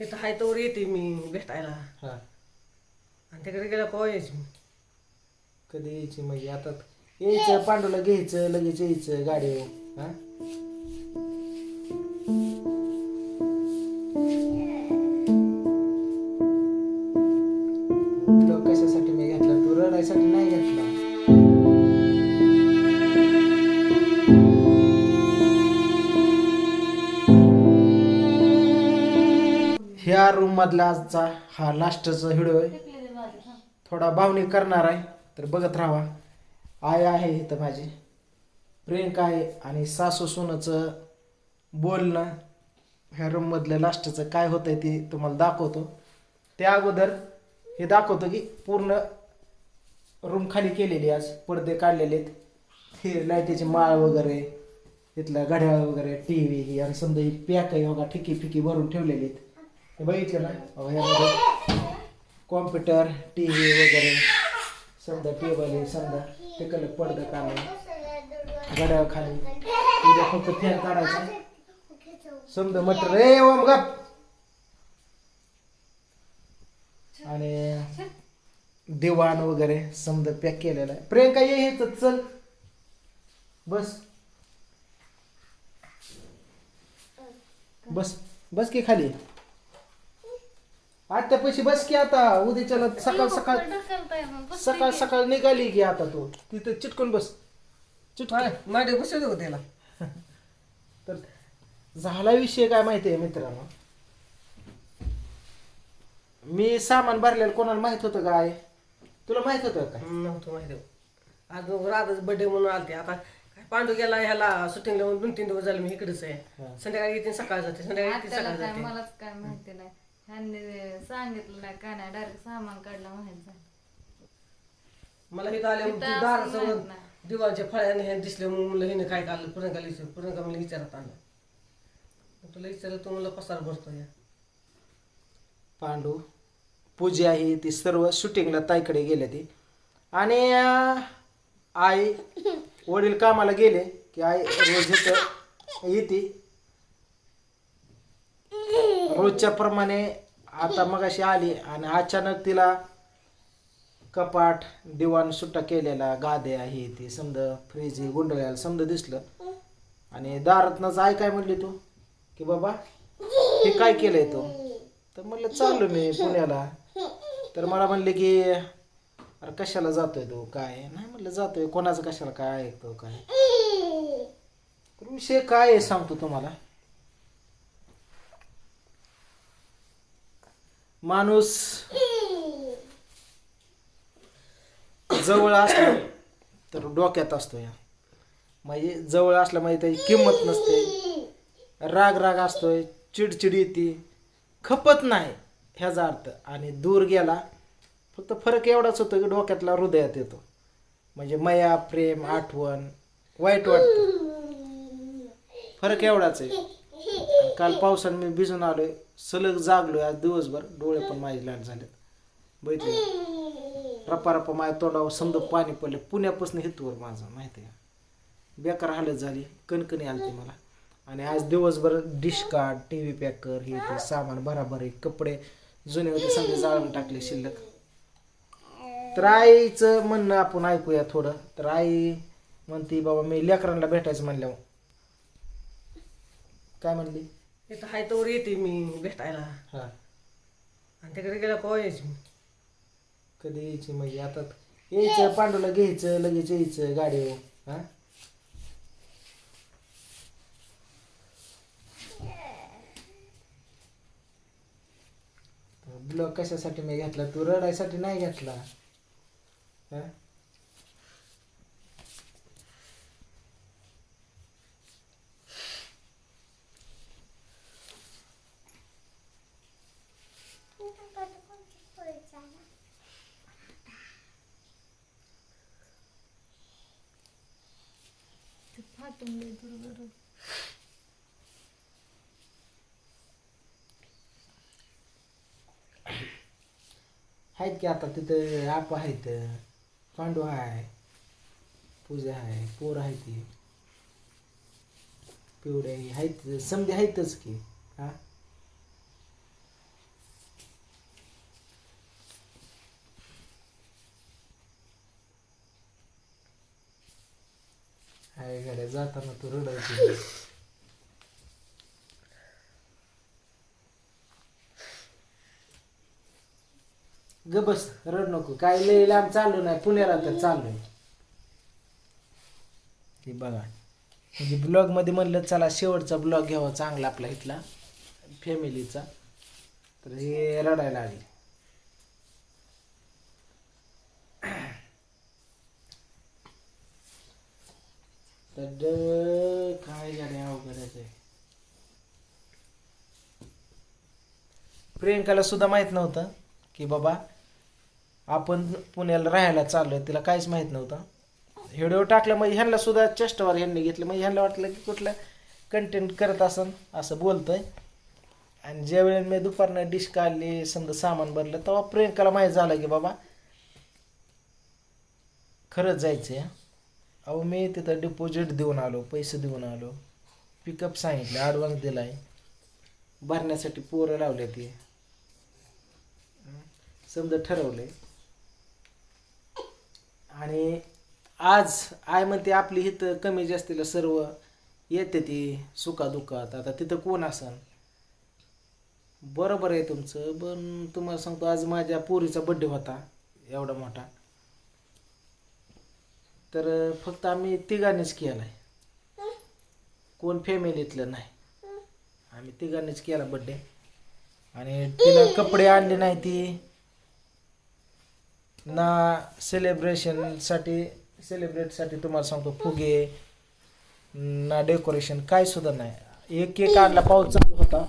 इथं हाय तोवर येते मी भेटायला. हा. आणि तिकडे गेला यायची मी? कधी यायची? म्हणजे आता यायचं पांडूला घ्यायचं लगेच यायचं गाडीवर. हा? ह्या रूम मधला आजचा हा लास्टचा व्हिडिओ आहे. थोडा भावनिक करणार आहे तर बघत राहा. आय आहे इथं माझी. प्रियंका आहे आणि सासू सुनचं बोलणं ह्या रूममधलं लास्टचं काय होतंय ते तुम्हाला दाखवतो. त्या अगोदर हे दाखवतो की पूर्ण रूम खाली केलेली आज. पडदे काढलेले आहेत. हे लाईटीची माळ वगैरे तिथलं घड्याळ वगैरे टी व्ही आणि समजा ही पॅक आहे बघा ठिकी फिकी भरून ठेवलेली आहेत. हे बघितलं ना अहो, यामध्ये कॉम्प्युटर टी व्ही वगैरे. समजा टेबल आहे समजा. तिकडलं पडदं काढलं गड्या खाली. उद्या फक्त फॅन काढायचं. समजा मटर. रे ओम गप. आणि दिवाण वगैरे समजा पॅक केलेलं आहे. प्रियंका ये तर चल. बस. बस. बस की खाली. आत्या पैसे बस की आता. उद्याच्याला सकाळ सकाळ सकाळ सकाळ निघाली की आता तू. तिथं चिटकून बस. चिटकून. माडे बसवले होते त्याला. तर झाला विषय काय माहिती आहे मित्रांनो? मी सामान भरलेलं कोणाला माहीत होतं काय तुला माहीत होतं काय नव्हतं माहिती. आज राधाच बर्थडे म्हणून आलते. आता काय पांडू गेला ह्याला शूटिंगला म्हणून दोन तीन दिवस झाले मी इकडेच आहे. संध्याकाळी येते सकाळ जाते. संध्याकाळी येते सकाळ जाते. मलाच काय माहिती नाही. ह्यांनी सांगितलं नाही काय नाही? डायरेक्ट सामान काढलं माहीत झालं मला इथं आले इथं असं दारासमोर माहीत नाही. दिवाळच्या फळ्याने हे दिसले मग म्हणलं हिने काय काढलं? पुरणकाला विचार पुरणका मला विचारत आणलं. मग तुला विचारलं तू मला पसार भरतो या. पांडू पूजा आहे ती सर्व शूटिंगला ताईकडे गेले ती. आणि अं, आई वडील कामाला गेले की आई रोज इथं येते. रोजच्या प्रमाणे आता मगाशी आली आणि अचानक तिला कपाट दिवाण सुट्टा केलेला गाद्या आहे ते समजा फ्रीज गुंडळ्याला समजा दिसलं. आणि दारातनंच आई काय म्हणली तू? की बाबा हे काय केलंय तू? तर म्हणलं चाललो मी पुण्याला. तर मला म्हणले की अरे कशाला जातोय तू? काय? नाही म्हणलं जातोय. कोणाचं कशाला? काय ऐकतो काय? विषय काय आहे सांगतो तुम्हाला? माणूस जवळ असला तर डोक्यात असतो या. म्हणजे जवळ असला म्हणजे त्याची किंमत नसते. राग राग असतोय चिडचिड येते. खपत नाही ह्याचा अर्थ. आणि दूर गेला फक्त फरक एवढाच होतो की डोक्यातला हृदयात येतो. म्हणजे मया प्रेम आठवण वाईट वाटतं. फरक एवढाच आहे. आणि काल पावसानं मी भिजून आलोय. सलग जागलो आज दिवसभर. डोळे पण माझे लाट झाले बघितले का? रपा रपा माझ्या तोंडावर समजा पाणी पडले. पुण्यापासून हेतूवर माझं माहिती आहे का? बेकार हालत झाली. कणकणी आली मला. आणि आज दिवसभर dish card T V packer हे ते सामान बराबर आहे. कपडे जुने होते सगळे जाळून टाकले शिल्लक. तर आईचं म्हणणं आपण ऐकूया थोडं. तर आई म्हणते बाबा मी लेकरांना भेटायचं म्हणल्यावर. काय म्हणली? इथं हाय तोवर येते मी भेटायला. हा. आणि तिकडे गेला यायची मी? कधी यायची म्हणजे आता यायचं पांडूला घ्यायचं लगेच यायचं गाडीवर. हा? ब्लॉग कशासाठी मी घेतला? तू रडायसाठी नाही घेतला. हा? ते फाटून लय दूर बरं. आहेत की आता तिथं आप आहेत पांडू आहे पूजा आहे पोर आहे ती पिवड्या आहेत समधी आहेतच की हा जाताना तू रडायची ग बस रड नको. काय लय लांब चाललो नाही पुण्याला तर चाललोय. हे बघा. म्हणजे ब्लॉगमध्ये म्हणलं चला शेवटचा ब्लॉग घ्यावा चांगला आपला इथला फॅमिलीचा तर हे रडायला आली. काय गाडी अवघडच आहे प्रियंकाला सुद्धा माहीत नव्हतं की बाबा आपण पुण्याला राहायला चाललोय तिला काहीच माहीत नव्हतं. व्हिडिओ टाकला मग ह्यांना सुद्धा चेष्टावर ह्यांनी घेतलं. मग ह्यांना वाटलं की कुठलं कंटेंट करत असन असं बोलतोय. आणि ज्यावेळेला मी दुपारनं डिश काढली समजा सामान भरलं तेव्हा प्रियंकाला माहीत झालं की बाबा खरंच जायचं आहे अहो मी तिथं डिपॉझिट देऊन आलो पैसे देऊन आलो. पिकअप सांगितलं ॲडव्हान्स दिला आहे भरण्यासाठी पोरं लावले ते. समजा ठरवले आणि आज आय म्हणते आपली इथं कमी जास्तीला सर्व येते ती सुखादुखात. आता तिथं कोण असन? बरोबर आहे तुमचं पण तुम्हाला सांगतो आज माझ्या पोरीचा बड्डे होता एवढा मोठा. तर फक्त आम्ही तिघांनीच केला आहे कोण फॅमिलीतलं नाही. आम्ही तिघांनीच केला बड्डे आणि तिला कपडे आणले नाही ती. ना सेलिब्रेशनसाठी सेलिब्रेटसाठी तुम्हाला सांगतो फुगे. ना डेकोरेशन काय सुद्धा नाही. एक केक आणला पाऊस चालू होता.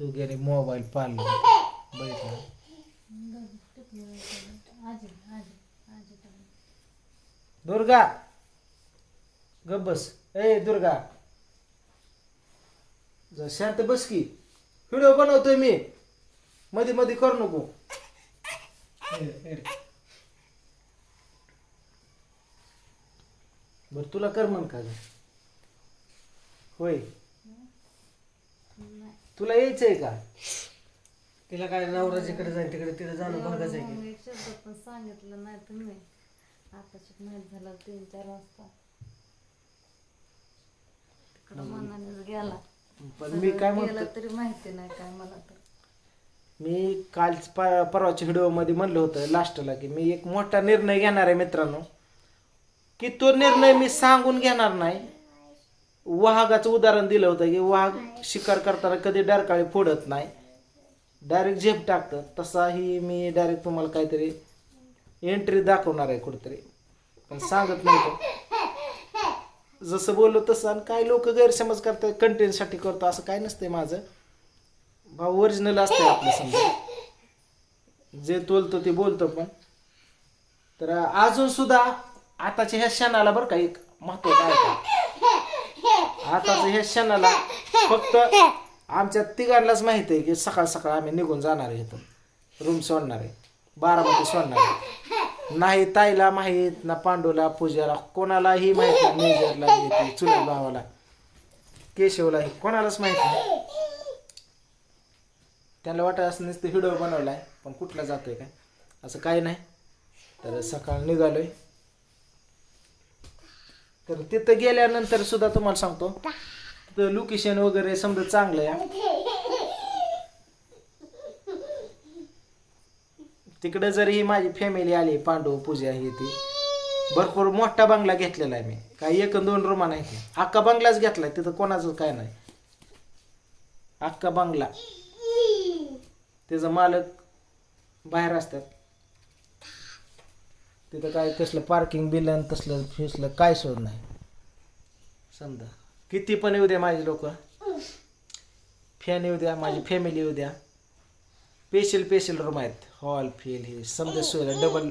तू गेले मोबाईल पाहिला बघितला दुर्गा गप बस. ए दुर्गा. जर शांत बस की. व्हिडिओ बनवतोय मी. मध्ये मध्ये करू नको. बर तुला कर म्हण का ग? होय. तुला यायचंय का? तिला काय नवराजीकडे जाईल तिकडे तिला जाणं भागच आहे की. एक शब्द पण सांगितलं नाही तुम्ही. आताची माहीत झालं तीन चार वाजता. तिकडं मनानेच गेला. पण मी काय गेला तरी माहिती नाही काय मला तर. मी काल प- परवाच्या व्हिडिओमध्ये म्हणलं होतं लास्टला की मी एक मोठा निर्णय घेणार आहे मित्रांनो. की तो निर्णय मी सांगून घेणार नाही. वाघाचं उदाहरण दिलं होतं की वाघ शिकार करताना कधी डरकाळी फोडत नाही. डायरेक्ट झेप टाकतं. तसाही मी डायरेक्ट तुम्हाला काहीतरी एंट्री दाखवणार आहे कुठेतरी. पण सांगत नव्हतं जसं बोललो तसं आणि काही लोक गैरसमज करतात कंटेंटसाठी करतो असं काय नसतंय माझं. भाऊ ओरिजिनल असतं आपलं समजा. जे तोलतो ते बोलतो पण. तर अजून सुद्धा आताच्या ह्या क्षणाला बरं का एक महत्वाचं आहे आताच हे ह्या क्षणाला फक्त आमच्या तिघांनाच माहीत आहे की सकाळ सकाळ आम्ही निघून जाणार आहे इथून. रूम सोडणार आहे. बारामती सोडणार आहे. नाही ताईला माहीत ना पांडूला पूजाला कोणालाही माहीत नाही. मेजरला चुला चुलत भावाला. केशवलाही कोणालाच माहीत नाही. त्यांना वाटत असं नुसतं व्हिडिओ बनवलाय पण कुठला जातोय काय? असं काही नाही. तर सकाळ निघालोय. तर तिथं गेल्यानंतर सुद्धा तुम्हाला सांगतो तिथं लोकेशन वगैरे समजा चांगलं आहे. तिकडे जरी ही माझी फॅमिली आली पांडव पूजा ही ती भरपूर मोठा बंगला घेतलेला आहे मी. काही एक दोन रूमा नाही. ते. अख्खा बंगलाच घेतलाय तिथं कोणाचं काय नाही. अख्खा बंगला. त्याचा मालक बाहेर असतात. तिथं काय कसलं पार्किंग बिल आणि तसलं फिसलं काय सोड नाही. समजा. किती पण येऊ द्या माझे लोक. फॅन येऊ द्या माझी फॅमिली येऊ द्या. स्पेशल स्पेशल रूम आहेत. हॉल फील हे समजा सोयला डबल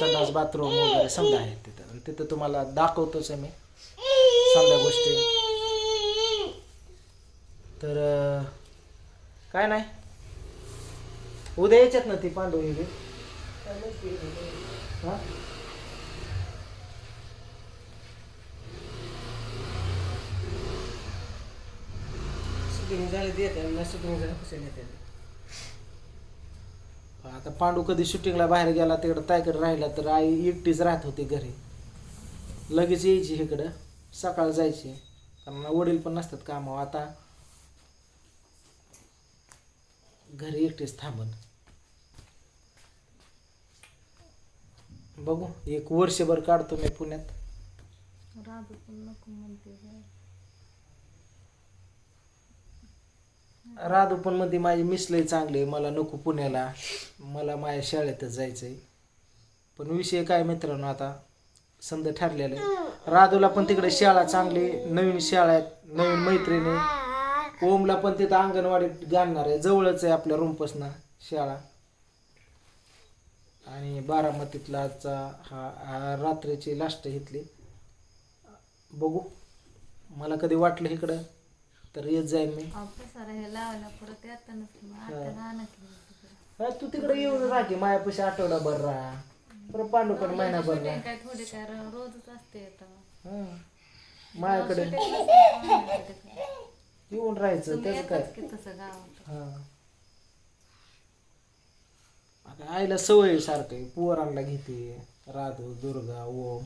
संडास बाथरूम वगैरे समजा आहेत तिथं. आणि तिथं तुम्हाला दाखवतोच आहे मी. समजा गोष्टी. तर काय नाही. उद्या यायच्यात ना ती पांडू हे शूटिंग झाली ते येते ना शूटिंग झालं येते आता पांडू कधी शूटिंगला बाहेर गेला तिकडं ताईकडे राहिला तर आई एकटीच राहत होती घरी. लगेच यायची इकडं सकाळ जायची. कारण वडील पण नसतात कामावर. आता घरी एकटीच थांबन. बघू. एक वर्षभर काढतो मी पुण्यात. राधू पण नको म्हणते जरा. राधू पण मध्ये माझी मिसलही चांगली मला नको पुण्याला. मला माझ्या शाळेतच जायचंय. पण विषय काय मित्रांनो आता? समजा ठरलेलं आहे. राधूला पण तिकडे शाळा चांगली नवीन शाळा आहेत नवीन मैत्रिणी. ओमला पण तिथं अंगणवाडीत घालणार आहे. जवळच आहे आपल्या रूमपासनं शाळा. आणि बारामतीतला आजचा हा रात्रीची लास्ट इथली बघू. मला कधी वाटलं इकडं तर येत जाईन मी. परत तू तिकडे येऊन राहा की मायापाशी राहा. परत पांडूकडे महिनाभर राहा. शूटिंग काय थोडी काय रो- रोजच असते आता. हा. माझ्याकडे तुम्ही येऊन राहायचं त्याचं काय? हा. आता आईला सवय सारखं. आहे. पोरांना घेते राधू दुर्गा ओम.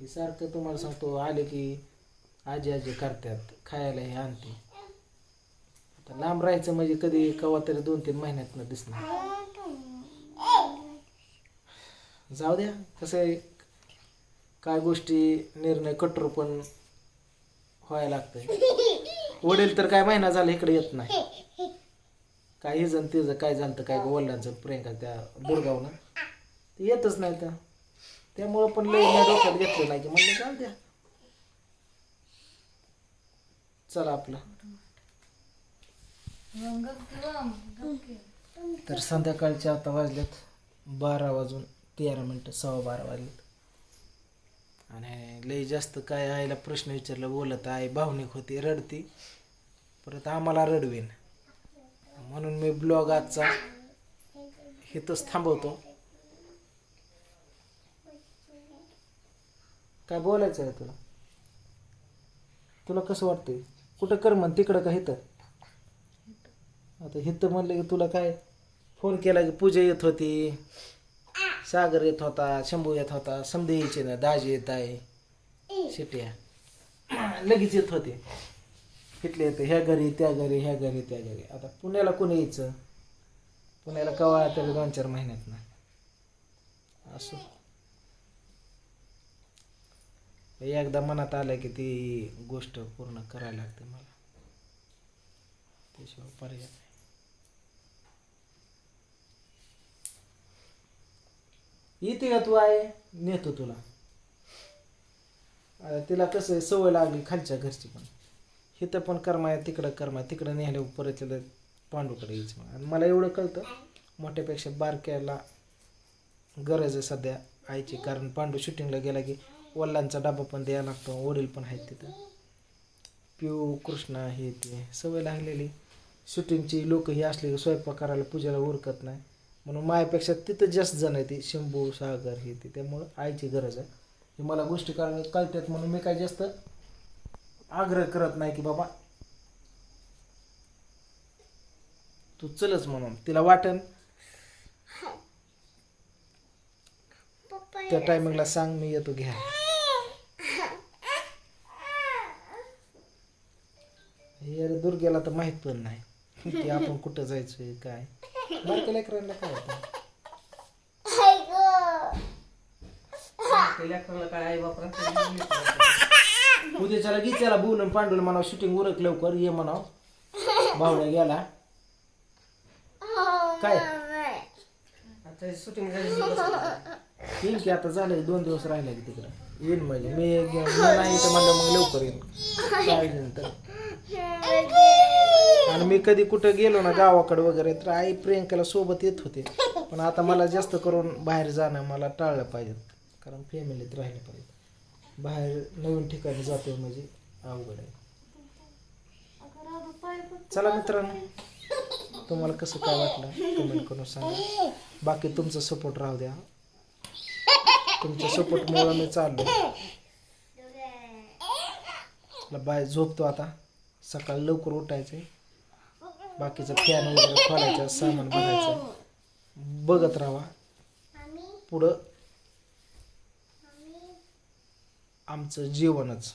हे सारखं तुम्हाला सांगतो आले की आजी आजी करतात खायला हे आणते. आता लांब राहायचं म्हणजे कधी कवा तरी दोन तीन महिन्यात न दिसणार. जाऊ द्या कसं आहे काय गोष्टी निर्णय कठोर पण व्हायला लागतंय. वडील तर काय महिना झाला इकडे येत नाही. काही जण तिचं काय झालं काय वडिलांचं प्रियंका त्या दुर्गावनं ते येतच नाही तर त्यामुळं पण लई मी डोक्यात घेतलं नाही की म्हणलं चाल द्या. चला आपलं. तर संध्याकाळचे आता वाजलेत बारा वाजून तेरा मिनटं सव्वा बारा वाजलेत. आणि लई जास्त काय आईला प्रश्न विचारला बोलत आई भावनिक होती रडती. परत आम्हाला रडवेन. म्हणून मी ब्लॉग आजचा इथंच थांबवतो. काय बोलायचं आहे तुला? तुला कसं वाटतंय? कुठं कर म्हण तिकडं का हिथं आता हिथं म्हणलं की तुला काय फोन केला की पूजा येत होती सागर येत होता शंभू येत होता समधी यायचे ना दाजी येत आहे शिट्या. लगेच येत होते. तिथले येते ह्या घरी त्या घरी ह्या घरी त्या घरी. आता पुण्याला कोणी यायचं? पुण्याला कवा तरी दोन चार महिन्यात ना. असं. एकदा मनात आलं की ती गोष्ट पूर्ण करायला लागते मला. त्याशिवाय पर्याय नाही. येते का तू आहे? नेतो तुला. आता तिला कसं आहे, सवय लागली खालच्या घरची पण. इथं पण करमाया तिकडं कर्माय तिकडं नेलं परत तिला पांडूकडे यायचं मग. आणि मला एवढं कळतं मोठ्यापेक्षा बारक्याला गरज आहे सध्या आईची. कारण पांडू शूटिंगला गेला की वडिलांचा डबा पण द्यायला लागतो वडील पण आहेत तिथं. पिऊ कृष्णा हे ते सवय लागलेली. शूटिंगची लोक ही असली की स्वयंपाक करायला पूजेला उरकत नाही. म्हणून मायापेक्षा तिथं जास्त जण आहे ती शंभू सागर हे ते. त्यामुळं आईची गरज आहे. मला गोष्टी कारण कळतात म्हणून मी काय जास्त आग्रह करत नाही की बाबा तू चलच म्हणून. तिला वाटन त्या टायमिंगला सांग मी येतो घ्या. अरे दुर्गेला तर माहीत पण नाही. की आपण कुठं जायचंय काय? बारक्या लेकरांना काय होतं? त्या लेकराला काय आई बापरा उद्याच्याला घे त्याला बोलून पांडूला म्हणावं शूटिंग उरक लवकर ये म्हणाव. भावड्या गेला. काय? आता शूटिंग झाली येईन की आता झालं दोन दिवस राहिले की तिकडं. येईन म्हणजे मी मी नाही तर म्हणलं मग लवकर येईन. काय नंतर आणि मी कधी कुठं गेलो ना गावाकडे वगैरे तर आई प्रियंकाला सोबत येत होते. पण आता मला जास्त करून बाहेर जाणं मला टाळलं पाहिजे. कारण फॅमिलीत राहिलं पाहिजे. बाहेर नवीन ठिकाणी जातो म्हणजे अवघड आहे. चला मित्रांनो तुम्हाला कसं काय वाटलं? कमेंट करून सांगा. बाकी तुमचा सपोर्ट राहू द्या. तुमच्या सपोर्टमुळं मी चाललो चला बाय झोपतो आता. सकाळी लवकर उठायचं बाकीचं फॅन वगैरे खोलायचं सामान भरायचं बघत राहा. पुढं आमचं जीवनच